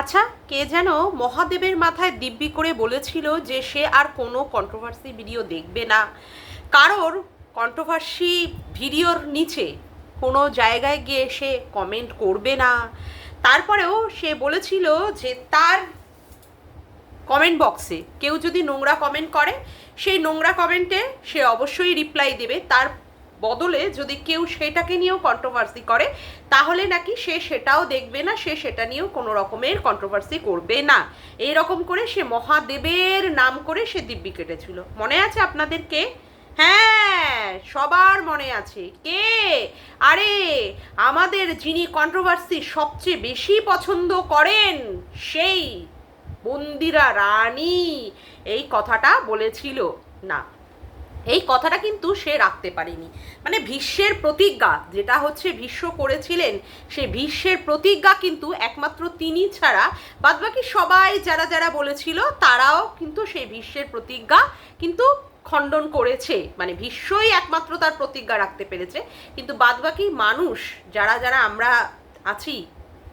আচ্ছা কে যেন মহাদেবের মাথায় দিব্যি করে বলেছিল যে সে আর কোনো কন্ট্রোভার্সি ভিডিও দেখবে না। কারোর কন্ট্রোভার্সি ভিডিওর নিচে কোনো জায়গায় গিয়ে সে কমেন্ট করবে না। তারপরেও সে বলেছিল যে তার কমেন্ট বক্সে কেউ যদি নোংরা কমেন্ট করে, সেই নোংরা কমেন্টে সে অবশ্যই রিপ্লাই দেবে। তার বদলে যদি কেউ সেটাকে নিয়েও কন্ট্রোভার্সি করে, তাহলে নাকি সে সেটাও দেখবে না, সে সেটা নিয়েও কোনো রকমের কন্ট্রোভার্সি করবে না। এই রকম করে সে মহাদেবের নাম করে সে দিব্যি কেটেছিল। মনে আছে আপনাদেরকে হ্যাঁ সবার মনে আছে। কে? আরে, আমাদের যিনি কন্ট্রোভার্সি সবচেয়ে বেশি পছন্দ করেন সেই মন্দিরা রানী। এই কথাটা বলেছিল না। এই কথাটা কিন্তু সে রাখতে পারেনি। মানে ভীষ্মের প্রতিজ্ঞা, যেটা হচ্ছে ভীষ্ম করেছিলেন সে ভীষ্মের প্রতিজ্ঞা কিন্তু একমাত্র তিনি ছাড়া। বাদবাকি সবাই যারা যারা বলেছিল, তারাও কিন্তু সেই ভীষ্মের প্রতিজ্ঞা কিন্তু খণ্ডন করেছে। মানে ভীষ্মই একমাত্র তার প্রতিজ্ঞা রাখতে পেরেছে। কিন্তু বাদবাকি মানুষ, যারা যারা আমরা আছি,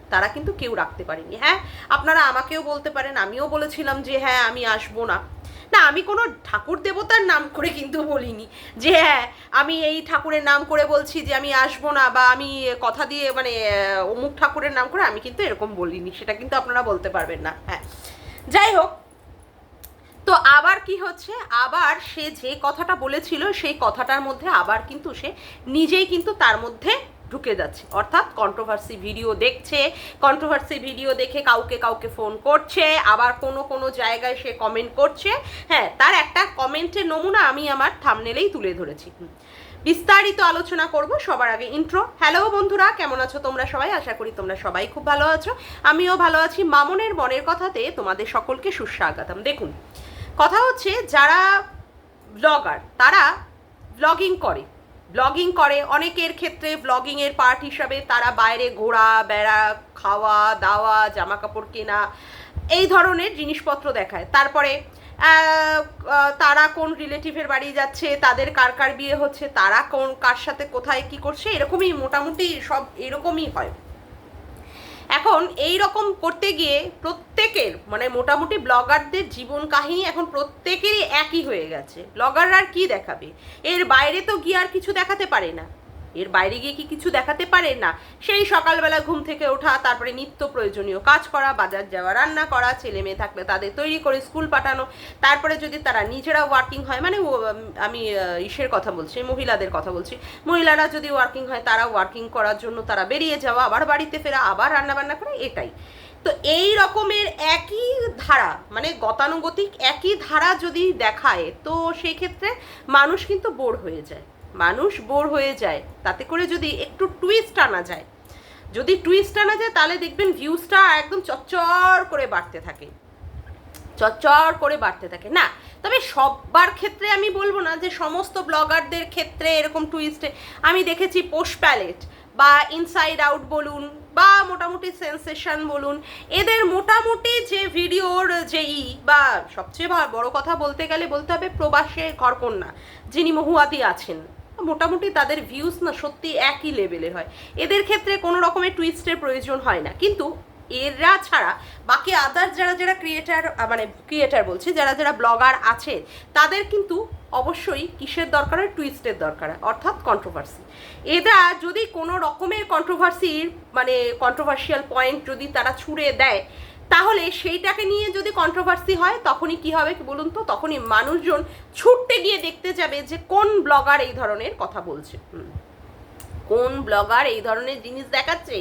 তারা কিন্তু কেউ রাখতে পারেনি। হ্যাঁ আপনারা আমাকেও বলতে পারেন, আমিও বলেছিলাম যে হ্যাঁ আমি আসব না। না, আমি কোনো ঠাকুর দেবতার নাম করে কিন্তু বলিনি। যে হ্যাঁ আমি এই ঠাকুরের নাম করে বলছি যে আমি আসব না বা আমি কথা দিয়ে মানে অমুক ঠাকুরের নাম করে আমি কিন্তু এরকম বলিনি। সেটা কিন্তু আপনারা বলতে পারবেন না হ্যাঁ। যাই হোক, তো আবার কি হচ্ছে? আবার সে যে কথাটা বলেছিল, সেই কথাটার মধ্যে আবার কিন্তু সে নিজেই কিন্তু তার মধ্যে ঢুকে যাচ্ছে। অর্থাৎ কন্ট্রোভার্সি ভিডিও দেখছে কন্ট্রোভার্সি ভিডিও দেখে কাউকে কাউকে ফোন করছে, আবার কোনো কোনো জায়গায় সে কমেন্ট করছে। হ্যাঁ তার একটা কমেন্টের নমুনা আমি আমার থামনেলেই তুলে ধরেছি। বিস্তারিত আলোচনা করব সবার আগে ইন্ট্রো হ্যালো বন্ধুরা, কেমন আছো তোমরা সবাই? আশা করি তোমরা সবাই খুব ভালো আছো। আমিও ভালো আছি। মামনের মনের কথাতে তোমাদের সকলকে সুস্বাগতম। দেখুন, কথা হচ্ছে যারা ব্লগার তারা ব্লগিং করে। ব্লগিং করে। অনেকের ক্ষেত্রে ব্লগিংয়ের পার্ট হিসাবে তারা বাইরে ঘোরা, বেড়া, খাওয়া, দাওয়া জামা কাপড় কেনা, এই ধরনের জিনিসপত্র দেখায়। তারপরে তারা কোন রিলেটিভের বাড়ি যাচ্ছে, তাদের কার কার বিয়ে হচ্ছে, তারা কোন, কার সাথে কোথায় কি করছে, এরকমই মোটামুটি সব এরকমই হয়। এখন এই রকম করতে গিয়ে প্রত্যেকের মানে মোটামুটি ব্লগারদের জীবন কাহিনী এখন প্রত্যেকেরই একই হয়ে গেছে। ব্লগাররা আর কি দেখাবে? এর বাইরে তো গিয়ে আর কিছু দেখাতে পারে না। এর বাইরে গিয়ে কি কিছু দেখাতে পারে? না। সেই সকালবেলা ঘুম থেকে ওঠা, তারপরে নিত্য প্রয়োজনীয় কাজ করা, বাজার যাওয়া, রান্না করা, ছেলে মেয়ে থাকলে তাদের তৈরি করে স্কুল পাঠানো, তারপরে যদি তারা নিজেরা ওয়ার্কিং হয় মানে আমি ইসের কথা বলছি, মহিলাদের কথা বলছি, মহিলারা যদি ওয়ার্কিং হয় তারা ওয়ার্কিং করার জন্য তারা বেরিয়ে যাওয়া, আবার বাড়িতে ফেরা, আবার রান্না বান্না করে, এটাই। তো এই রকমের একই ধারা মানে গতানুগতিক একই ধারা যদি দেখায়, তো সেই ক্ষেত্রে মানুষ কিন্তু বোর হয়ে যায়। মানুষ বোর হয়ে যায়, তাতে করে যদি একটু টুইস্ট আনা যায়। যদি টুইস্ট আনা যায়, তাহলে দেখবেন ভিউজটা একদম চচ্চর করে বাড়তে থাকে। চচ্চর করে বাড়তে থাকে। না, তবে সবার ক্ষেত্রে আমি বলব না যে সমস্ত ব্লগারদের ক্ষেত্রে এরকম টুইস্টে আমি দেখেছি পোস্ট প্যালেট বা ইনসাইড আউট বলুন বা মোটামুটি সেন্সেশন বলুন, এদের মোটামুটি যে ভিডিওর যে ই বা সবচেয়ে বড় কথা বলতে গেলে বলতে হবে প্রবাসে ঘরকন্যা যিনি মহুয়াদি আছেন, মোটামুটি তাদের ভিউজ না সত্যি একই লেভেলের হয়। এদের ক্ষেত্রে কোনো রকমের টুইস্টের প্রয়োজন হয় না। কিন্তু এরা ছাড়া বাকি আদার যারা যারা ক্রিয়েটার মানে ক্রিয়েটার বলছি, যারা যারা ব্লগার আছে, তাদের কিন্তু অবশ্যই কিসের দরকার হয়? টুইস্টের দরকার হয়, অর্থাৎ কন্ট্রোভার্সি এরা যদি কোনো রকমের কন্ট্রোভার্সির মানে কন্ট্রোভার্সিয়াল পয়েন্ট যদি তারা ছুড়ে দেয়, তাহলে সেইটাকে নিয়ে যদি কন্ট্রোভার্সি হয়, তখনই কি হবে কি বলুন তো? তখনই মানুষজন ছুটতে গিয়ে দেখতে যাবে যে কোন ব্লগার এই ধরনের কথা বলছে। কোন ব্লগার এই ধরনের জিনিস দেখাচ্ছে?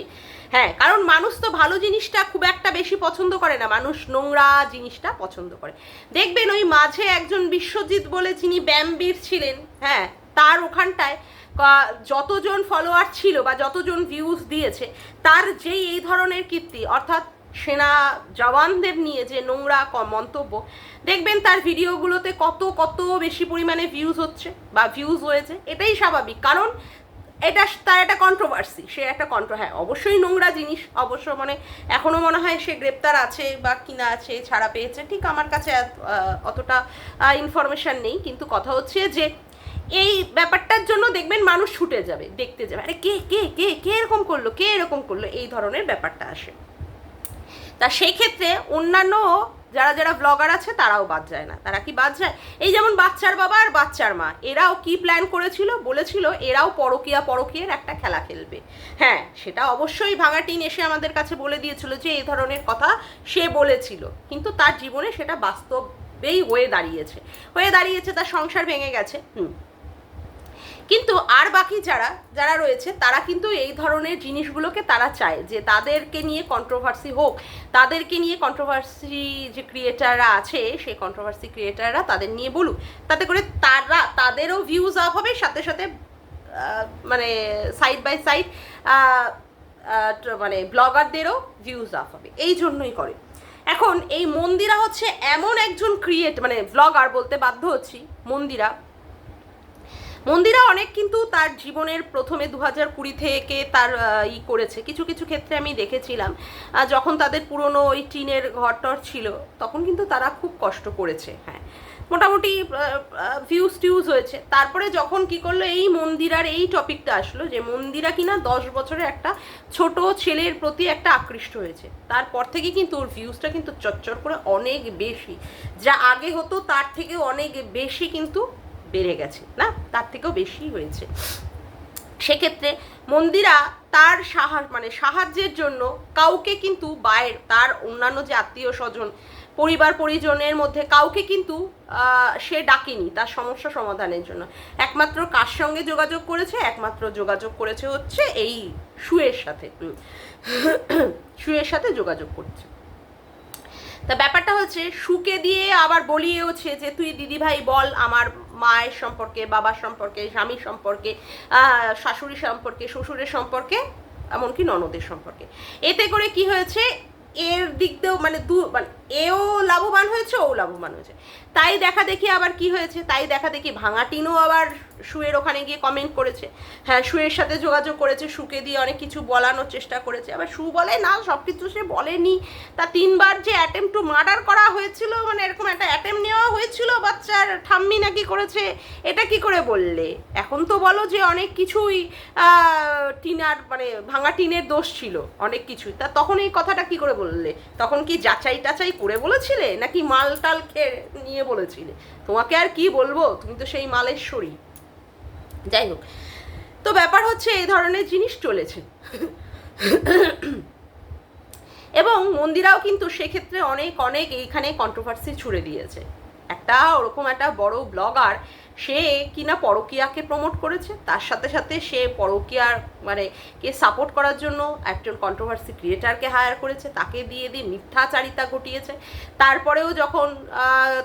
হ্যাঁ কারণ মানুষ তো ভালো জিনিসটা খুব একটা বেশি পছন্দ করে না। মানুষ নোংরা জিনিসটা পছন্দ করে। দেখবেন ওই মাঝে একজন বিশ্বজিৎ বলে যিনি ব্যামবীর ছিলেন হ্যাঁ তার ওখানটায় যতজন ফলোয়ার ছিল বা যতজন ভিউজ দিয়েছে, তার যেই এই ধরনের কীর্তি, অর্থাৎ সেনা জওয়ানদের নিয়ে যে নোংরা মন্তব্য, দেখবেন তার ভিডিওগুলোতে কত কত বেশি পরিমাণে ভিউজ হচ্ছে বা ভিউজ হয়েছে, এটাই স্বাভাবিক। কারণ এটা তার একটা কন্ট্রোভার্সি সে একটা কন্ট্রো হ্যাঁ অবশ্যই নোংরা জিনিস, অবশ্য মানে এখনও মনে হয় সে গ্রেপ্তার আছে বা কিনা আছে, ছাড়া পেয়েছে, ঠিক আমার কাছে অতটা ইনফরমেশন নেই, কিন্তু কথা হচ্ছে যে এই ব্যাপারটার জন্য দেখবেন মানুষ ছুটে যাবে, দেখতে যাবে, আরে কে কে কে কে এরকম করল, কে এরকম করল, এই ধরনের ব্যাপারটা আসে। তা সেই ক্ষেত্রে অন্যান্য যারা যারা ব্লগার আছে, তারাও বাদ যায় না। তারা কি বাদ যায়? এই যেমন বাচ্চার বাবা আর বাচ্চার মা, এরাও কি প্ল্যান করেছিল? বলেছিল, এরাও পরকিয়া পরকিয়ার একটা খেলা খেলবে। হ্যাঁ সেটা অবশ্যই ভাঙাটিন এসে আমাদের কাছে বলে দিয়েছিল যে এই ধরনের কথা সে বলেছিল। কিন্তু তার জীবনে সেটা বাস্তবেই হয়ে দাঁড়িয়েছে। হয়ে দাঁড়িয়েছে, তার সংসার ভেঙে গেছে। হুম। কিন্তু আর বাকি যারা যারা রয়েছে, তারা কিন্তু এই ধরনের জিনিসগুলোকে তারা চায় যে তাদেরকে নিয়ে কন্ট্রোভার্সি হোক। তাদেরকে নিয়ে কন্ট্রোভার্সি যে ক্রিয়েটাররা আছে, সেই কন্ট্রোভার্সি ক্রিয়েটাররা তাদের নিয়ে বলুক। তাতে করে তারা, তাদেরও ভিউজ আপ হবে, সাথে সাথে মানে সাইড বাই সাইড মানে ব্লগারদেরও ভিউজ আপ হবে। এই জন্যই করে। এখন এই মন্দিরা হচ্ছে এমন একজন ক্রিয়েট মানে ব্লগার বলতে বাধ্য হচ্ছি, মন্দিরা। মন্দিরা অনেক কিন্তু তার জীবনের প্রথমে দু হাজার কুড়ি থেকে তার ই করেছে। কিছু কিছু ক্ষেত্রে আমি দেখেছিলাম। যখন তাদের পুরনো ওই টিনের ঘরটর ছিল, তখন কিন্তু তারা খুব কষ্ট করেছে। হ্যাঁ মোটামুটি ভিউজ টিউজ হয়েছে। তারপরে যখন কি করল, এই মন্দিরার এই টপিকটা আসলো যে, মন্দিরা কিনা দশ বছরের একটা ছোট ছেলের প্রতি একটা আকৃষ্ট হয়েছে। তারপর থেকে কিন্তু ওর ভিউজটা কিন্তু চচ্চর করে অনেক বেশি। যা আগে হতো, তার থেকে অনেক বেশি কিন্তু বেড়ে গেছে, না? তার থেকেও বেশি হয়েছে। সেক্ষেত্রে মন্দিরা তার সাহা মানে সাহায্যের জন্য কাউকে কিন্তু বাইর, তার অন্যান্য যে আত্মীয় স্বজন, পরিবার পরিজনের মধ্যে কাউকে কিন্তু সে ডাকেনি তার সমস্যা সমাধানের জন্য। একমাত্র কার সঙ্গে যোগাযোগ করেছে? একমাত্র যোগাযোগ করেছে হচ্ছে এই সুয়ের সাথে। সুয়ের সাথে যোগাযোগ করছে। তা ব্যাপারটা হচ্ছে, সুকে দিয়ে আবার বলিয়েওছে যে, তুই দিদি ভাই বল আমার মায়ের সম্পর্কে, বাবার সম্পর্কে, স্বামীর সম্পর্কে শাশুড়ি সম্পর্কে, শ্বশুরের সম্পর্কে, এমনকি ননদের সম্পর্কে। এতে করে কি হয়েছে, এর দিক দিয়েও মানে দু মানে এও লাভবান হয়েছে, ও লাভবান হয়েছে। তাই দেখা দেখি আবার কি হয়েছে, তাই দেখা দেখি ভাঙা টিনও আবার শুয়ের ওখানে গিয়ে কমেন্ট করেছে। হ্যাঁ শুয়ের সাথে যোগাযোগ করেছে, সুকে দিয়ে অনেক কিছু বলানোর চেষ্টা করেছে। আবার সু বলে, না সব কিছু সে বলেনি। তা তিনবার যে অ্যাটেম্প টু মার্ডার করা হয়েছিল মানে এরকম একটা অ্যাটেম্প নেওয়া হয়েছিল, বাচ্চার ঠাম্মি নাকি করেছে, এটা কি করে বললে? এখন তো বলো যে অনেক কিছুই টিনার মানে ভাঙা টিনের দোষ ছিল, অনেক কিছুই। তা তখন এই কথাটা কি করে বললে? তখন কি যাচাই টাচাই করে বলেছিলে? নাকি মাল টাল খেয়ে নিয়ে বলেছিলে? তোমাকে আর কি বলব? তুমি তো সেই মালেশ্বরী যাই হোক, তো ব্যাপার হচ্ছে এই ধরনের জিনিস চলেছে। এবং মন্দিরাও কিন্তু সেক্ষেত্রে অনেক অনেক এইখানে কন্ট্রোভার্সি ছুড়ে দিয়েছে। একটা ওরকম একটা বড় ব্লগার সে কিনা পরকিয়াকে প্রমোট করেছে, তার সাথে সাথে সে পরকিয়ার মানে কে সাপোর্ট করার জন্য একজন কন্ট্রোভার্সি ক্রিয়েটারকে হায়ার করেছে, তাকে দিয়ে দিয়ে মিথ্যাচারিতা ঘটিয়েছে। তারপরেও যখন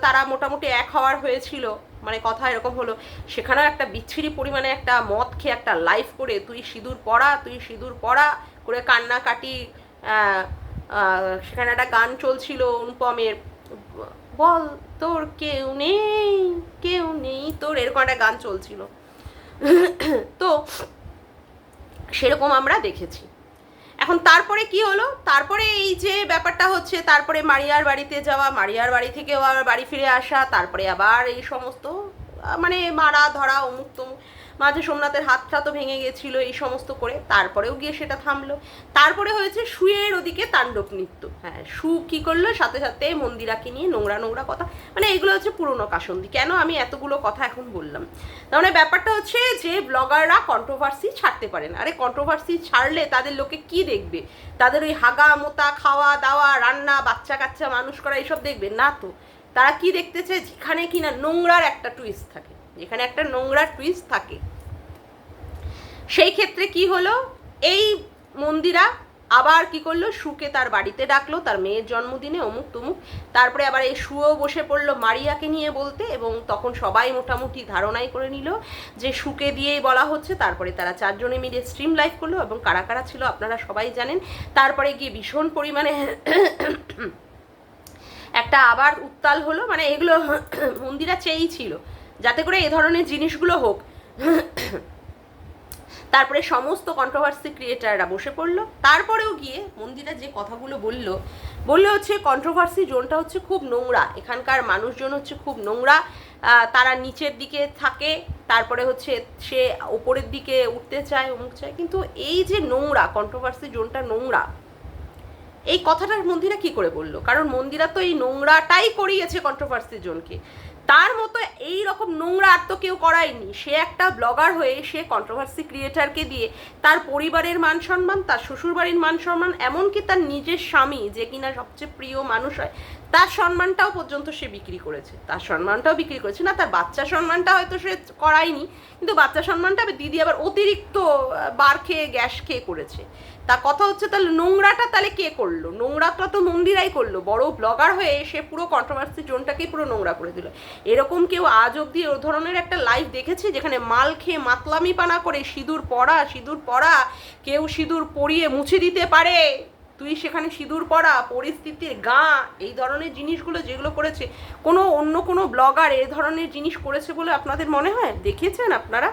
তারা মোটামুটি এক হওয়ার হয়েছিল মানে কথা এরকম হলো, সেখানেও একটা বিচ্ছিরি পরিমাণে একটা মদ খেয়ে একটা লাইফ করে, তুই সিঁদুর পড়া, তুই সিঁদুর পড়া করে কান্নাকাটি সেখানে একটা গান চলছিল অনুপমের। বল তোর কেউ নেই কেউ নেই। তোর এরকম একটা গান চলছিল। তো সেরকম আমরা দেখেছি। এখন তারপরে কি হলো? তারপরে এই যে ব্যাপারটা হচ্ছে, তারপরে মারিয়ার বাড়িতে যাওয়া, মারিয়ার বাড়ি থেকেও আবার বাড়ি ফিরে আসা, তারপরে আবার এই সমস্ত মানে মারা ধরা অমুক তমুক মাঝে সোমনাথের হাতটা তো ভেঙে গেছিল এই সমস্ত করে, তারপরেও গিয়ে সেটা থামলো। তারপরে হয়েছে শুয়ের ওদিকে তাণ্ডব নৃত্য। হ্যাঁ সু কি করল? সাথে সাথে মন্দিরাকে নিয়ে নোংরা নোংরা কথা। মানে এগুলো হচ্ছে পুরনো কাসন্দি। কেন আমি এতগুলো কথা এখন বললাম? তার মানে ব্যাপারটা হচ্ছে যে ব্লগাররা কন্ট্রোভার্সি ছাড়তে পারে না। আরে কন্ট্রোভার্সি ছাড়লে তাদের লোকে কি দেখবে? তাদের ওই হাগা মোতা খাওয়া দাওয়া রান্না বাচ্চা কাচ্চা মানুষ করা এইসব দেখবে? না তো। তারা কি দেখতে চায়? যেখানে কিনা নোংরার একটা টুইস্ট থাকে। যেখানে একটা নোংরা টুইস্ট থাকে। সেই ক্ষেত্রে কি হলো? এই মন্দিরা আবার কি করল? সুকে তার বাড়িতে ডাকলো, তার মেয়ের জন্মদিনে অমুক তমুক। তারপরে আবার এই শুও বসে পড়ল মারিয়াকে নিয়ে বলতে এবং তখন সবাই মোটামুটি ধারণাই করে নিল যে সুকে দিয়েই বলা হচ্ছে। তারপরে তারা চারজনে মিলে স্ট্রিম লাইভ করল এবং কারা কারা ছিল আপনারা সবাই জানেন। তারপরে গিয়ে ভীষণ পরিমাণে একটা আবার উত্তাল হলো। মানে এগুলো মন্দিরা চেয়েই ছিল। যাতে করে এ ধরনের জিনিসগুলো হোক। তারপরে সমস্ত কন্ট্রোভার্সি ক্রিয়েটাররা বসে পড়ল। তারপরেও গিয়ে মন্দিরা যে কথাগুলো বলল, বললে হচ্ছে কন্ট্রোভার্সি জোনটা হচ্ছে খুব নোংরা। এখানকার মানুষজন হচ্ছে খুব নোংরা। তারা নিচের দিকে থাকে, তারপরে হচ্ছে সে ওপরের দিকে উঠতে চায়, অমুক চায়। কিন্তু এই যে নোংরা কন্ট্রোভার্সি জোনটা নোংরা, এই কথাটা মন্দিরা কি করে বলল? কারণ মন্দিরা তো এই নোংরাটাই করিয়েছে কন্ট্রোভার্সি জোনকে তার মতো এই রকম নোংরা আর তো কেউ করায়নি। সে একটা ব্লগার হয়ে সে কন্ট্রোভার্সি ক্রিয়েটারকে দিয়ে তার পরিবারের মান সম্মান, তার শ্বশুরবাড়ির মান সম্মান, এমনকি তার নিজের স্বামী যে কিনা সবচেয়ে প্রিয় মানুষ হয়, তার সম্মানটাও পর্যন্ত সে বিক্রি করেছে। তার সম্মানটাও বিক্রি করেছে। না, তার বাচ্চা সম্মানটা হয়তো সে করায়নি, কিন্তু বাচ্চা সম্মানটা দিদি আবার অতিরিক্ত বার খেয়ে, গ্যাস খেয়ে করেছে। তা কথা হচ্ছে তাহলে নোংরাটা তাহলে কে করল? নোংরাটা তো মন্দিরাই করল। বড় ব্লগার হয়ে সে পুরো কন্ট্রোভার্সি জোনটাকেই পুরো নোংরা করে দিল। এরকম কেউ আজ অবধি ও ধরনের একটা লাইভ দেখেছি যেখানে মাল খেয়ে মাতলামি পানা করে সিঁদুর পরা সিঁদুর পরা, কেউ সিঁদুর পরিয়ে মুছে দিতে পারে? তুই সেখানে সিঁদুর পরা, পরিস্থিতির গা, এই ধরনের জিনিসগুলো যেগুলো করেছে, কোনো অন্য কোনো ব্লগার এই ধরনের জিনিস করেছে বলে আপনাদের মনে হয়? দেখেছেন আপনারা?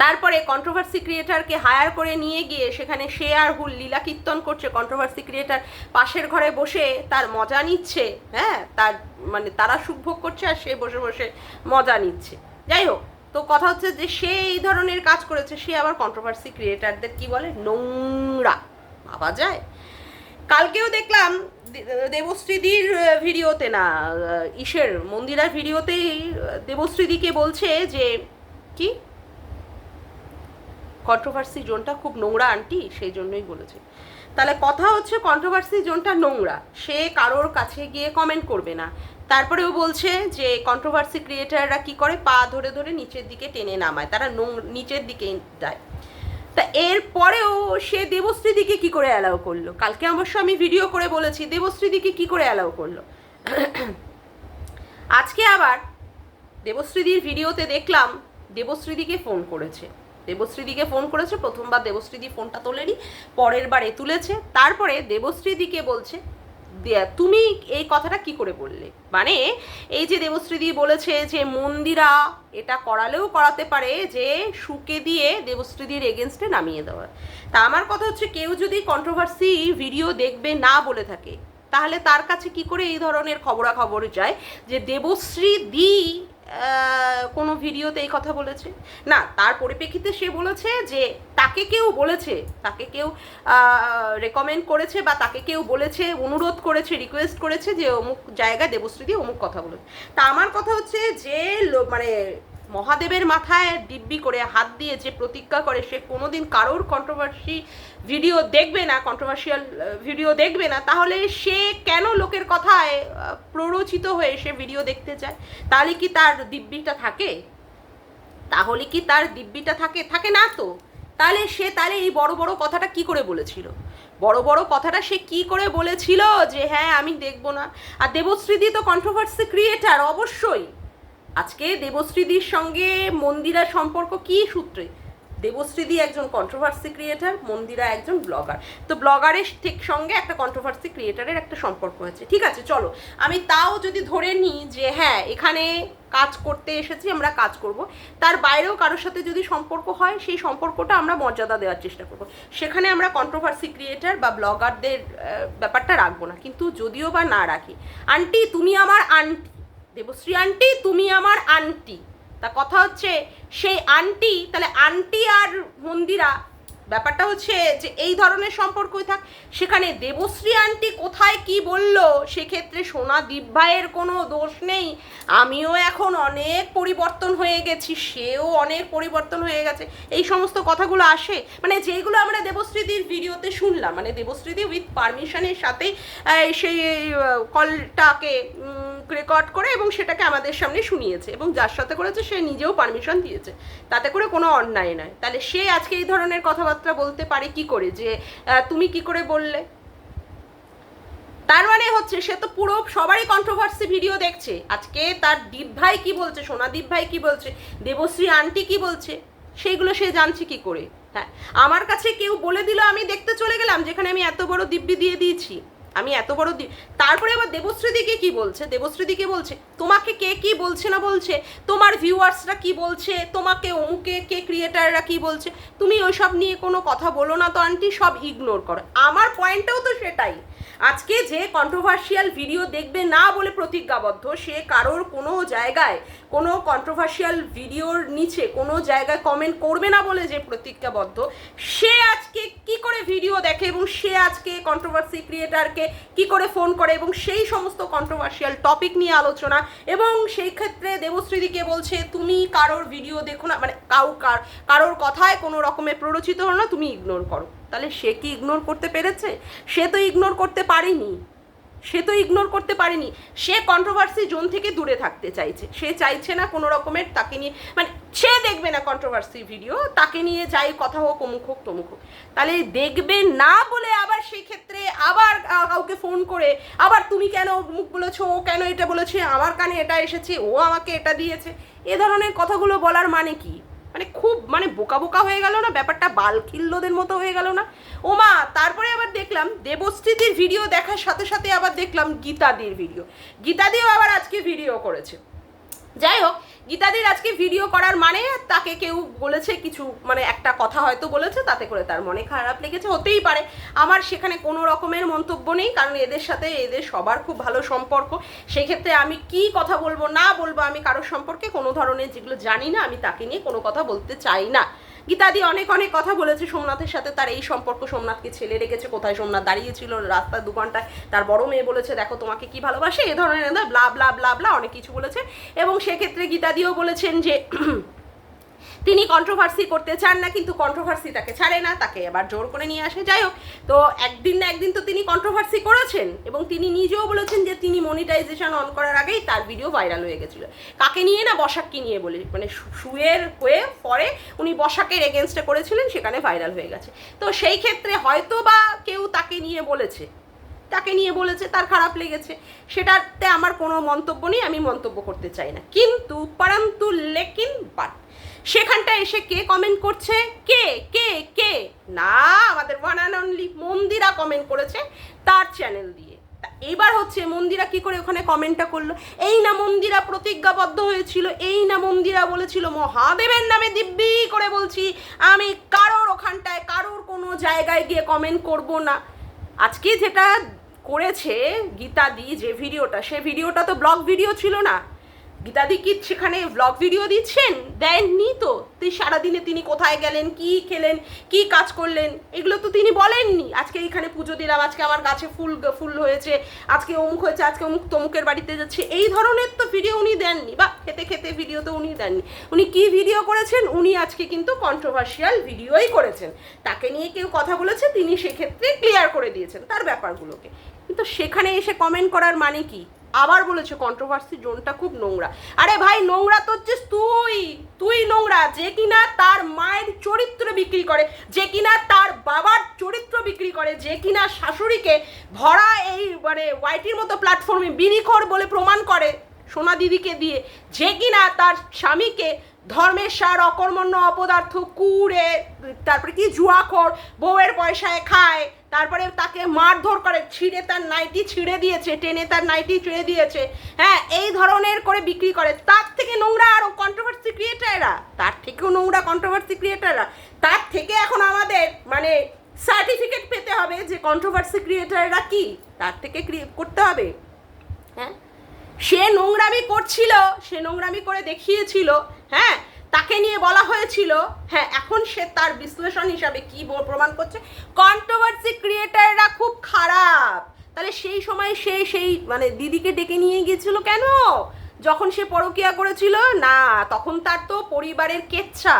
তারপরে কন্ট্রোভার্সি ক্রিয়েটারকে হায়ার করে নিয়ে গিয়ে সেখানে সে আর হুল লীলা কীর্তন করছে কন্ট্রোভার্সি ক্রিয়েটার পাশের ঘরে বসে তার মজা নিচ্ছে হ্যাঁ? তার মানে তারা সুখভোগ করছে আর সে বসে বসে মজা নিচ্ছে। যাই হোক, তো কথা হচ্ছে যে সে এই ধরনের কাজ করেছে, সে আবার কন্ট্রোভার্সি ক্রিয়েটারদের কি বলে? নোংরা। ভাবা যায়? কালকেও দেখলাম দেবশ্রীদির ভিডিওতে না ইসের মন্দিরার ভিডিওতেই দেবশ্রীদিকে বলছে যে, কি? কন্ট্রোভার্সি জোনটা খুব নোংরা আন্টি, সেই জন্যই বলেছে। তাহলে কথা হচ্ছে কন্ট্রোভার্সি জোনটা নোংরা। সে কারোর কাছে গিয়ে কমেন্ট করবে না। তারপরেও বলছে যে কন্ট্রোভার্সি ক্রিয়েটাররা কি করে? পা ধরে ধরে নিচের দিকে টেনে নামায়। তারা নোং নিচের দিকে যায় তা এরপরেও সে দেবশ্রীদিকে কি করে অ্যালাউ করল? কালকে অবশ্য আমি ভিডিও করে বলেছি দেবশ্রীদিকে কি করে অ্যালাউ করল? আজকে আবার দেবশ্রীদির ভিডিওতে দেখলাম, দেবশ্রীদিকে ফোন করেছে। দেবশ্রীদিকে ফোন করেছে, প্রথমবার দেবশ্রীদি ফোনটা তোলেনি, পরের বারে তুলেছে, তারপরে দেবশ্রীদিকে বলছে তুমি এই কথাটা কি করে বললে? মানে এই যে দেবশ্রীদি বলেছে যে মন্দিরা এটা করালেও করাতে পারে যে সুকে দিয়ে দেবশ্রীদির এগেনস্টে নামিয়ে দেওয়া। তা আমার কথা হচ্ছে, কেউ যদি কন্ট্রোভার্সি ভিডিও দেখবে না বলে থাকে, তাহলে তার কাছে কি করে এই ধরনের খবরাখবর যায় যে দেবশ্রী দি কোনো ভিডিওতে এই কথা বলেছে। না, তার পরিপ্রেক্ষিতে সে বলেছে যে তাকে কেউ বলেছে, তাকে কেউ রেকমেন্ড করেছে বা তাকে কেউ বলেছে, অনুরোধ করেছে রিকোয়েস্ট করেছে যে অমুক জায়গায় দেবশ্রী দিয়ে অমুক কথা বলেছে তা আমার কথা হচ্ছে যে মানে মহাদেবের মাথায় দিব্যি করে হাত দিয়ে যে প্রতিজ্ঞা করে, সে কোনোদিন কারোর কন্ট্রোভার্সি ভিডিও দেখবে না কন্ট্রোভার্সিয়াল ভিডিও দেখবে না, তাহলে সে কেন লোকের কথায় প্ররোচিত হয়ে সে ভিডিও দেখতে চায়? তাহলে কি তার দিব্যিটা থাকে? তাহলে কি তার দিব্যিটা থাকে? থাকে না তো। তাহলে সে, তাহলে এই বড় বড় কথাটা কি করে বলেছিল? বড় বড় কথাটা সে কি করে বলেছিল যে হ্যাঁ আমি দেখব না। আর দেবশ্রীদি তো কন্ট্রোভার্সি ক্রিয়েটার অবশ্যই। আজকে দেবশ্রীদির সঙ্গে মন্দিরার সম্পর্ক কি সূত্রে? দেবশ্রীদি একজন কন্ট্রোভার্সি ক্রিয়েটার মন্দিরা একজন ব্লগার তো ব্লগারের ঠিক সঙ্গে একটা কন্ট্রোভার্সি ক্রিয়েটারের একটা সম্পর্ক আছে ঠিক আছে, চলো। আমি তাও যদি ধরে নিই যে হ্যাঁ এখানে কাজ করতে এসেছি, আমরা কাজ করব। তার বাইরেও কারোর সাথে যদি সম্পর্ক হয়, সেই সম্পর্কটা আমরা মর্যাদা দেওয়ার চেষ্টা করব। সেখানে আমরা কন্ট্রোভার্সি ক্রিয়েটার বা ব্লগারদের ব্যাপারটা রাখব না। কিন্তু যদিও বা না রাখি। আন্টি, তুমি আমার আন্টি। দেবশ্রী আন্টি, তুমি আমার আন্টি। তা কথা হচ্ছে, সেই আন্টি, তাহলে আন্টি আর মন্দিরা, ব্যাপারটা হচ্ছে যে এই ধরনের সম্পর্কই থাক। সেখানে দেবশ্রী আন্টি কোথায় কি বলল, সেক্ষেত্রে সোনা ভাইয়ের কোনো দোষ নেই। আমিও এখন অনেক পরিবর্তন হয়ে গেছি, সেও অনেক পরিবর্তন হয়ে গেছে। এই সমস্ত কথাগুলো আসে। মানে যেগুলো আমরা দেবশ্রীদির ভিডিওতে শুনলাম মানে দেবশ্রীদি উইথ পারমিশনের সাথে সেই কলটাকে রেকর্ড করে এবং সেটাকে আমাদের সামনে শুনিয়েছে এবং যার সাথে করেছে সে নিজেও পারমিশন দিয়েছে। তাতে করে কোনো অন্যায় নয়। তাহলে সে আজকে এই ধরনের কথাবার্তা বলতে পারে কি করে? যে তুমি কি করে বললে? তার মানে হচ্ছে সে তো পুরো সবারই কন্ট্রোভার্সি ভিডিও দেখছে। আজকে তার দীপ ভাই কি বলছে, সোনাদীপ ভাই কি বলছে, দেবশ্রী আন্টি কি বলছে, সেইগুলো সে জানছে কি করে? হ্যাঁ আমার কাছে কেউ বলে দিল, আমি দেখতে চলে গেলাম, যেখানে আমি এত বড় দিব্যি দিয়ে দিয়েছি। আমি এত বড় তারপরে আবার দেবশ্রীদিকে কি বলছে? দেবশ্রীদিকে বলছে, তোমাকে কে কি বলছে না বলছে? তোমার ভিউয়ার্সরা কি বলছে? তোমাকে অমুকে, কে ক্রিয়েটাররা কি বলছে? তুমি ওইসব নিয়ে কোনো কথা বলো না তো আন্টি সব ইগনোর করো। আমার পয়েন্টটাও তো সেটাই। আজকে যে কন্ট্রোভার্সিয়াল ভিডিও দেখবে না বলে প্রতিজ্ঞাবদ্ধ, সে কারোর কোনো জায়গায়, কোনো কন্ট্রোভার্সিয়াল ভিডিওর নিচে, কোনো জায়গায় কমেন্ট করবে না বলে যে প্রতিজ্ঞাবদ্ধ, সে আজকে কি করে ভিডিও দেখে এবং সে আজকে কন্ট্রোভার্সি ক্রিয়েটারকে কি করে ফোন করে এবং সেই সমস্ত কন্ট্রোভার্সিয়াল টপিক নিয়ে আলোচনা এবং সেই ক্ষেত্রে দেবশ্রীদিকে বলছে, তুমি কারোর ভিডিও দেখো না। মানে কাউ, কার, কারোর কথায় কোনো রকমের প্ররোচিত হলো না, তুমি ইগনোর করো। তাহলে সে কি ইগনোর করতে পেরেছে? সে তো ইগনোর করতে পারেনি। সে তো ইগনোর করতে পারেনি। সে কন্ট্রোভার্সি জোন থেকে দূরে থাকতে চাইছে। সে চাইছে না কোনো রকমের তাকে নিয়ে মানে সে দেখবে না কন্ট্রোভার্সি ভিডিও তাকে নিয়ে যাই কথা হোক, অমুক হোক, তমুক হোক। তাহলে দেখবে না বলে আবার সেই ক্ষেত্রে আবার কাউকে ফোন করে, আবার তুমি কেন মুখ বলেছ, ও কেন এটা বলেছে, আমার কানে এটা এসেছে, ও আমাকে এটা দিয়েছে। এ ধরনের কথাগুলো বলার মানে কি? মানে খুব মানে বোকা বোকা হয়ে গেল না? ব্যাপারটা বালখিল্যদের মতো হয়ে গেল না? ওমা, তারপরে আবার দেখলাম দেবশ্রীদির ভিডিও দেখার সাথে সাথে আবার দেখলাম গীতাদির ভিডিও গীতাদিও আবার আজকে ভিডিও করেছে। যাই হোক গীতাদির আজকে ভিডিও করার মানে তাকে কেউ বলেছে কিছু মানে একটা কথা হয়তো বলেছে, তাতে করে তার মনে খারাপ লেগেছে, হতেই পারে। আমার সেখানে কোনো রকমের মন্তব্য নেই, কারণ এদের সাথে এদের সবার খুব ভালো সম্পর্ক। সেক্ষেত্রে আমি কি কথা বলব, না বলব, আমি কারোর সম্পর্কে কোনো ধরনের যেগুলো জানি না, আমি তাকে নিয়ে কোনো কথা বলতে চাই না। গীতাদি অনেক অনেক কথা বলেছে সোমনাথের সাথে। তার এই সম্পর্ক সোমনাথকে ছেলে রেখেছে? কোথায় সোমনাথ দাঁড়িয়েছিল? রাস্তায় দু ঘন্টায় তার বড় মেয়ে বলেছে, দেখো, তোমাকে কি ভালোবাসে? এ ধরনের ব্লা ব্লা ব্লা ব্লা অনেক কিছু বলেছে। এবং সেক্ষেত্রে গীতাদিও বলেছেন যে তিনি কন্ট্রোভার্সি করতে চান না, কিন্তু কন্ট্রোভার্সি তাকে ছাড়ে না, তাকে আবার জোর করে নিয়ে আসে। যাই হোক, তো একদিন না একদিন তো তিনি কন্ট্রোভার্সি করেছেন এবং তিনি নিজেও বলেছেন যে তিনি মনিটাইজেশন অন করার আগেই তার ভিডিও ভাইরাল হয়ে গেছিল। কাকে নিয়ে না বসাককে নিয়ে বলে মানে শুয়ের হয়ে পরে উনি বসাকের এগেনস্টে করেছিলেন, সেখানে ভাইরাল হয়ে গেছে। তো সেই ক্ষেত্রে হয়তো বা কেউ তাকে নিয়ে বলেছে। তাকে নিয়ে বলেছে, তার খারাপ লেগেছে। সেটাতে আমার কোনো মন্তব্য নেই, আমি মন্তব্য করতে চাই না। কিন্তু, পরন্তু লেকিন বাট সেখানটা এসে কে কমেন্ট করছে? কে? কে? কে? না, আমাদের one and only Mandira comment করেছে তার চ্যানেল দিয়ে। তা এবার হচ্ছে মন্দিরা কি করে ওখানে কমেন্টটা করল? এই না মন্দিরা প্রতিজ্ঞাবদ্ধ হয়েছিল, এই না মন্দিরা বলেছিল, মহাদেবের নামে দিব্যি করে বলছি, আমি কারোর ওখানটায়, কারোর কোনো জায়গায় গিয়ে কমেন্ট করব না। আজকে যেটা করেছে গীতাদি যে ভিডিওটা, সে ভিডিওটা তো ব্লগ ভিডিও ছিল না। গীতাদি কি সেখানে ব্লগ ভিডিও দিচ্ছেন? দেননি তো? তুই সারাদিনে তিনি কোথায় গেলেন, কি খেলেন, কি কাজ করলেন? এগুলো তো তিনি বলেননি। আজকে এখানে পুজো দিলাম, আজকে আমার গাছে ফুল ফুল হয়েছে, আজকে অমুক হয়েছে, আজকে অমুক তমুকের বাড়িতে যাচ্ছে। এই ধরনের তো ভিডিও উনি দেননি। বা খেতে খেতে ভিডিও তো উনি দেননি। উনি কি ভিডিও করেছেন? উনি আজকে কিন্তু কন্ট্রোভার্সিয়াল ভিডিওই করেছেন। তাকে নিয়ে কেউ কথা বলেছে, তিনি সেক্ষেত্রে ক্লিয়ার করে দিয়েছেন তার ব্যাপারগুলোকে। কিন্তু সেখানে এসে কমেন্ট করার মানে কি? আবার বলেছে কন্ট্রোভার্সি জোনটা খুব নোংরা। আরে ভাই, নোংরা তো হচ্ছে তুই। তুই নোংরা, যে কিনা তার মায়ের চরিত্র বিক্রি করে, যে কিনা তার বাবার চরিত্র বিক্রি করে, যে কিনা শাশুড়িকে ভরা এই মানে ওয়াইটির মতো প্ল্যাটফর্মে বিনিখর বলে প্রমাণ করে সোনা দিদিকে দিয়ে, যে কিনা তার স্বামীকে ধর্মের সার, অকর্মণ্য, অপদার্থ কুড়ে, তারপরে কি জুয়াখোর, বউয়ের পয়সায় খায় তারপরে তাকে মারধর করে, ছিঁড়ে তার নাইটি ছিঁড়ে দিয়েছে, টেনে তার নাইটি ছিঁড়ে দিয়েছে। হ্যাঁ এই ধরনের করে বিক্রি করে। তার থেকে নোংরা আরও কন্ট্রোভার্সি ক্রিয়েটাররা তার থেকেও নোংরা কন্ট্রোভার্সি ক্রিয়েটাররা তার থেকে এখন আমাদের মানে সার্টিফিকেট পেতে হবে যে কন্ট্রোভার্সি ক্রিয়েটাররা কি। তার থেকে করতে হবে। হ্যাঁ? সে নোংরামি করছিল, সে নোংরামি করে দেখিয়েছিল। হ্যাঁ? তাকে নিয়ে বলা হয়েছিল হ্যাঁ এখন সে তার বিশ্লেষণ হিসাবে কি প্রমাণ করছে? কন্ট্রোভার্সি ক্রিয়েটাররা খুব খারাপ। তাহলে সেই সময় সে সেই মানে দিদিকে ডেকে নিয়ে গিয়েছিল কেন? যখন সে পরকিয়া করেছিল? না, তখন তার তো পরিবারের কেচ্ছা।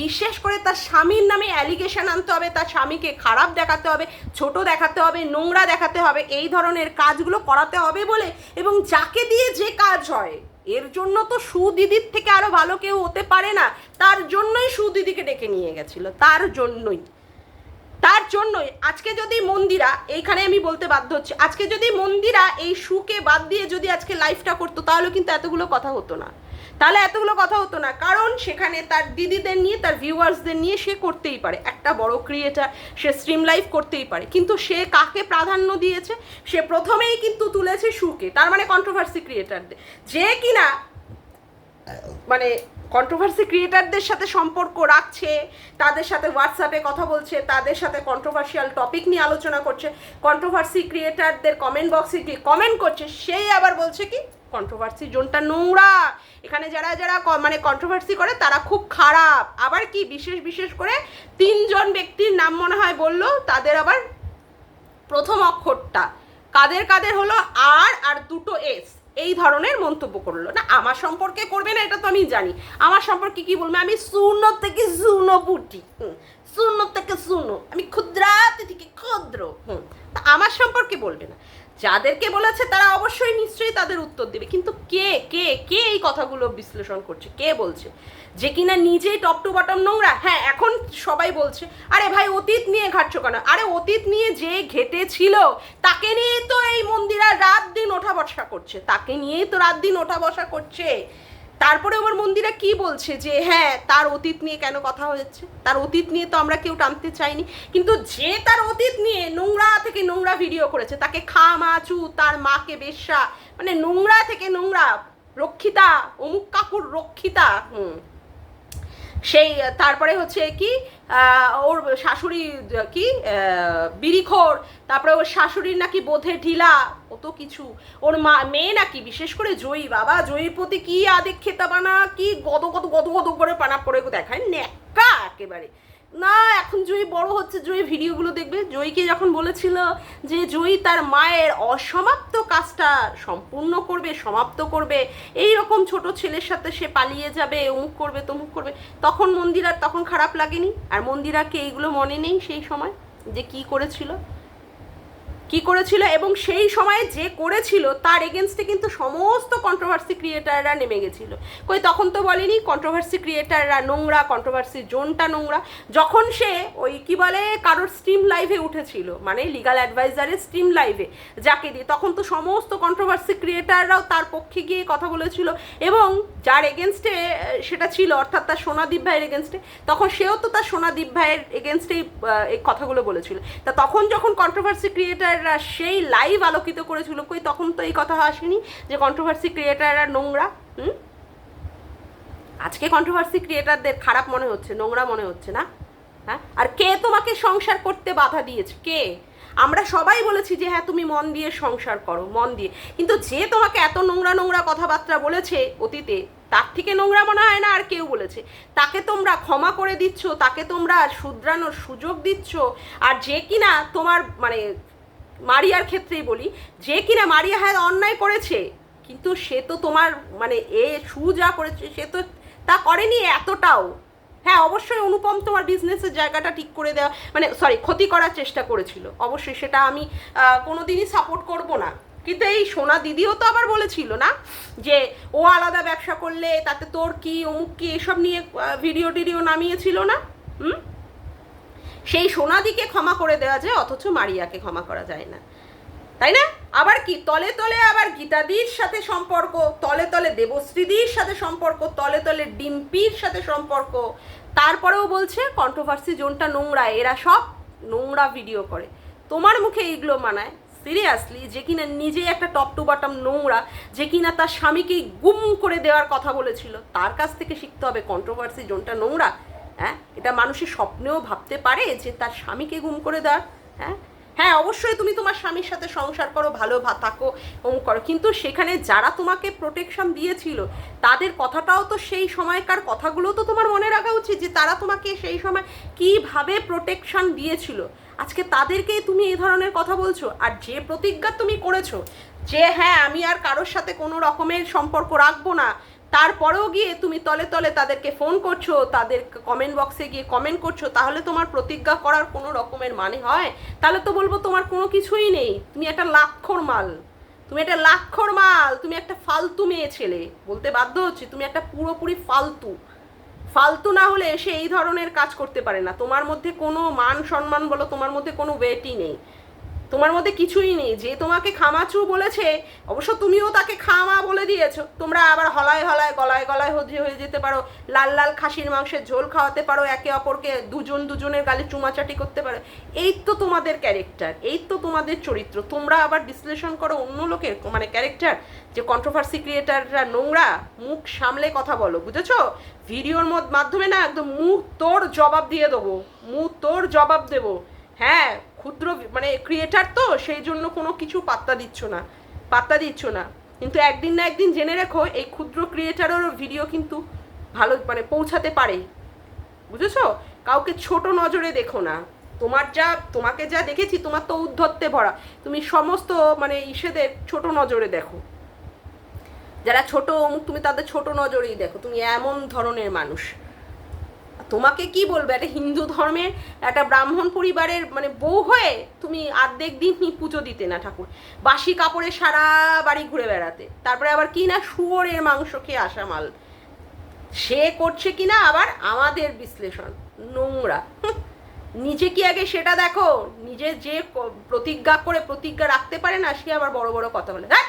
বিশেষ করে তার স্বামীর নামে অ্যালিগেশন আনতে হবে, তার স্বামীকে খারাপ দেখাতে হবে, ছোট দেখাতে হবে, নোংরা দেখাতে হবে, এই ধরনের কাজগুলো করাতে হবে বলে। এবং যাকে দিয়ে যে কাজ হয় এর জন্য তো সুদিদির থেকে আরও ভালো কেউ হতে পারে না। তার জন্যই সুদিদিকে ডেকে নিয়ে গেছিল, তার জন্যই। তার জন্যই। আজকে যদি মন্দিরা, এইখানে আমি বলতে বাধ্য হচ্ছি, আজকে যদি মন্দিরা এই সুকে বাদ দিয়ে যদি আজকে লাইফটা করতো, তাহলে কিন্তু এতগুলো কথা হতো না। তাহলে এতগুলো কথা হতো না। কারণ সেখানে তার দিদিদের নিয়ে, তার ভিউয়ার্সদের নিয়ে সে করতেই পারে। একটা বড় ক্রিয়েটার সে স্ট্রিম লাইভ করতেই পারে। কিন্তু সে কাকে প্রাধান্য দিয়েছে? সে প্রথমেই কিন্তু তুলেছে সুকে, তার মানে কন্ট্রোভার্সি ক্রিয়েটারদের যে কিনা মানে কন্ট্রোভার্সি ক্রিয়েটারদের সাথে সম্পর্ক রাখছে, তাদের সাথে হোয়াটসঅ্যাপে কথা বলছে, তাদের সাথে কন্ট্রোভার্সিয়াল টপিক নিয়ে আলোচনা করছে কন্ট্রোভার্সি ক্রিয়েটারদের কমেন্ট বক্সে গিয়ে কমেন্ট করছে, সেই আবার বলছে কি? কন্ট্রোভার্সি জোনটা নোংরা। এখানে যারা যারা মানে কন্ট্রোভার্সি করে তারা খুব খারাপ। আবার কি বিশেষ বিশেষ করে তিনজন ব্যক্তির নাম মনে হয় বলল, তাদের আবার প্রথম অক্ষরটা। কাদের কাদের হলো আর আর দুটো এস। এই ধরনের মন্তব্য করল। না, আমার সম্পর্কে করবে না, এটা তো আমি জানি। আমার সম্পর্কে কি বলবে? আমি শূন্য থেকে শূন্য বুটি শূন্য থেকে শূন্য। আমি ক্ষুদ্রাতি থেকে ক্ষুদ্র। হুম আমার সম্পর্কে বলবে না। যাদেরকে বলেছে তারা অবশ্যই নিশ্চয়ই তাদের উত্তর দেবে। কিন্তু কে কে কে এই কথাগুলো বিশ্লেষণ করছে? কে বলছে? যে কিনা নিজেই টপ টু বটম নোংরা? হ্যাঁ এখন সবাই বলছে, আরে ভাই, অতীত নিয়ে ঘাটছো কেন? আরে অতীত নিয়ে যে ঘেটে ছিল, তাকে নিয়ে তো এই মন্দিরা রাত দিন ওঠা বসা করছে। তাকে নিয়েই তো রাত দিন ওঠা বসা করছে। তারপরে আমার মন্দিরা কি বলছে যে হ্যাঁ তার অতীত নিয়ে কেন কথা হয়েছে তার অতীত নিয়ে তো আমরা কেউ টানতে চাইনি। কিন্তু যে তার অতীত নিয়ে নোংরা থেকে নোংরা ভিডিও করেছে, তাকে খা মাচু তার মাকে বেশ্যা মানে নোংরা থেকে নোংরা, রক্ষিতা, অমুক কাকুর রক্ষিতা, হুম। সেই, তারপরে হচ্ছে কি ওর শাশুড়ি কি বিড়িখোর, তারপরে ওর শাশুড়ির নাকি বোধে ঢিলা, কত কিছু। ওর মা, মেয়ে নাকি, বিশেষ করে জয়ী, বাবা, জয়ীর প্রতি কি আদেক খেতাবানা কি গদ গদ গদ গদ করে পানা পড়ে দেখায়, ন্যাকা একেবারে। না, এখন জয়ী বড় হচ্ছে জয়ী ভিডিওগুলো দেখবে। জয়ীকে যখন বলেছিল যে জয়ী তার মায়ের অসমাপ্ত কাজটা সম্পূর্ণ করবে, সমাপ্ত করবে এই রকম ছোট ছেলের সাথে সে পালিয়ে যাবে, অমুক করবে, তমুক করবে, তখন মন্দিরার তখন খারাপ লাগেনি। আর মন্দিরাকে এইগুলো মনে নেই সেই সময় যে কি করেছিল। কি করেছিল এবং সেই সময়ে যে করেছিল তার এগেনস্টে কিন্তু সমস্ত কন্ট্রোভার্সি ক্রিয়েটাররা নেমে গেছিল। কই, তখন তো বলেনি কন্ট্রোভার্সি ক্রিয়েটাররা নোংরা কন্ট্রোভার্সি জোনটা নোংরা। যখন সে ওই কি বলে, কারোর স্ট্রিম লাইভে উঠেছিল মানে লিগাল অ্যাডভাইজারের স্ট্রিম লাইভে যাকে দিয়ে, তখন তো সমস্ত কন্ট্রোভার্সি ক্রিয়েটাররাও তার পক্ষে গিয়ে কথা বলেছিল এবং যার এগেনস্টে সেটা ছিল, অর্থাৎ তার সোনাদীপ ভাইয়ের এগেনস্টে তখন সেও তো তার সোনাদীপ ভাইয়ের এগেনস্টেই এই কথাগুলো বলেছিল। তা তখন যখন কন্ট্রোভার্সি ক্রিয়েটাররা সেই লাইভ আলোকিত করেছিল। কই, তখন তো এই কথা আসেনি যে কন্ট্রোভার্সি ক্রিয়েটাররা নোংরা, হুম? আজকে কন্ট্রোভার্সি ক্রিয়েটারদের খারাপ মনে হচ্ছে, নোংরা মনে হচ্ছে না? হ্যাঁ? আর কে তোমাকে সংসার করতে বাধা দিয়েছে? কে? আমরা সবাই বলেছি যে হ্যাঁ তুমি মন দিয়ে সংসার করো, মন দিয়ে। কিন্তু যে তোমাকে এত নোংরা নোংরা কথাবার্তা বলেছে অতীতে, তার থেকে নোংরা মনে হয় না আর কেউ বলেছে। তাকে তোমরা ক্ষমা করে দিচ্ছ, তাকে তোমরা শুধরানোর সুযোগ দিচ্ছ, আর যে কিনা তোমার মানে মারিয়ার ক্ষেত্রেই বলি, যে কিনা মারিয়া হ্যাঁ অন্যায় করেছে, কিন্তু সে তো তোমার মানে এ সু যা করেছে, সে তো তা করেনি এতটাও। হ্যাঁ অবশ্যই অনুপম তোমার বিজনেসের জায়গাটা ঠিক করে দেওয়া মানে সরি ক্ষতি করার চেষ্টা করেছিল। অবশ্যই সেটা আমি কোনো দিনই সাপোর্ট করব না। কিন্তু এই সোনা দিদিও তো আবার বলেছিল না, যে ও আলাদা ব্যবসা করলে তাতে তোর কি, অমুক কি, এসব নিয়ে ভিডিও টিডিও নামিয়েছিল না? হুম? সেই সোনাদিকে ক্ষমা করে দেওয়া যায়, অথচ মারিয়াকে ক্ষমা করা যায় না। তাই না? আবার কি? তলে তলে আবার গীতাদির সাথে সম্পর্ক, তলে তলে দেবশ্রীদির সাথে সম্পর্ক, তলে তলে ডিম্পির সাথে সম্পর্ক। তারপরেও বলছে কন্ট্রোভার্সি জোনটা নোংরা, এরা সব নোংরা ভিডিও করে। তোমার মুখে এইগুলো মানায়? সিরিয়াসলি যে কিনা নিজে একটা টপ টু বটম নোংরা, যে কিনা তার স্বামীকেই গুম করে দেওয়ার কথা বলেছিল। তার কাছ থেকে শিখতে হবে কন্ট্রোভার্সি জোনটা নোংরা। হ্যাঁ? এটা মানুষের স্বপ্নেও ভাবতে পারে যে তার স্বামীকে গুম করে দেওয়ার হ্যাঁ? হ্যাঁ অবশ্যই তুমি তোমার স্বামীর সাথে সংসার করো, ভালো থাকো ওম করো। কিন্তু সেখানে যারা তোমাকে প্রোটেকশন দিয়েছিল, তাদের কথাটাও তো সেই সময়কার কথাগুলো তো তোমার মনে রাখা উচিত যে তারা তোমাকে সেই সময় কীভাবে প্রোটেকশন দিয়েছিল। আজকে তাদেরকেই তুমি এই ধরনের কথা বলছো, আর যে প্রতিজ্ঞা তুমি করেছ যে হ্যাঁ আমি আর কারোর সাথে কোনো রকমের সম্পর্ক রাখব না তারপরেও গিয়ে তুমি তলে তলে তাদেরকে ফোন করছ, তাদের কমেন্ট বক্সে গিয়ে কমেন্ট করছ, তাহলে তোমার প্রতিজ্ঞা করার কোনো রকমের মানে হয়? তাহলে তো বলব তোমার কোনো কিছুই নেই। তুমি একটা লাক্ষর মাল। তুমি একটা লাক্ষর মাল। তুমি একটা ফালতু মেয়ে ছেলে। বলতে বাধ্য হচ্ছি, তুমি একটা পুরোপুরি ফালতু। ফালতু না হলে সে এই ধরনের কাজ করতে পারে না। তোমার মধ্যে কোনো মান সম্মান বলো, তোমার মধ্যে কোনো ওয়েটই নেই। তোমার মধ্যে কিছুই নেই। যে তোমাকে খামাচু বলেছে, অবশ্য তুমিও তাকে খামা বলে দিয়েছ। তোমরা আবার হলায় হলায়, গলায় গলায় হয়ে হয়ে যেতে পারো। লাল লাল খাসির মাংসের ঝোল খাওয়াতে পারো, একে অপরকে দুজন দুজনের গালে চুমাচাটি করতে পারো। এই তো তোমাদের ক্যারেক্টার এই তো তোমাদের চরিত্র। তোমরা আবার বিশ্লেষণ করো অন্য লোকের মানে ক্যারেক্টার যে কন্ট্রোভার্সি ক্রিয়েটাররা নোংরা, মুখ সামলে কথা বলো, বুঝেছ? ভিডিওর মধ্যে, মাধ্যমে না একদম মুখ তোর জবাব দিয়ে দেবো, মুখ তোর জবাব দেবো। হ্যাঁ ক্ষুদ্র মানে ক্রিয়েটার তো, সেই জন্য কোনো কিছু পাত্তা দিচ্ছ না, পাত্তা দিচ্ছ না। কিন্তু একদিন না একদিন জেনে রেখো, এই ক্ষুদ্র ক্রিয়েটারেরও ভিডিও কিন্তু ভালো মানে পৌঁছাতে পারে। বুঝেছ? কাউকে ছোট নজরে দেখো না। তোমার যা, তোমাকে যা দেখেছি, তোমার তো উদ্ধত্তে ভরা। তুমি সমস্ত মানে ইসেদের ছোট নজরে দেখো। যারা ছোট অমুক, তুমি তাদের ছোট নজরেই দেখো। তুমি এমন ধরনের মানুষ। তোমাকে কি বলবে? একটা হিন্দু ধর্মের একটা ব্রাহ্মণ পরিবারের মানে বউ হয়ে তুমি আর্ধেক দিন পুজো দিতে না ঠাকুর। বাসি কাপড়ে সারা বাড়ি ঘুরে বেড়াতে। তারপরে আবার কি না শুয়োরের মাংস খেয়ে আসা মাল। সে করছে কি না আবার আমাদের বিশ্লেষণ। নোংরা। নিজে কি আগে সেটা দেখো? নিজে যে প্রতিজ্ঞা করে প্রতিজ্ঞা রাখতে পারে না, সে আবার বড় বড় কথা বলে। হ্যাঁ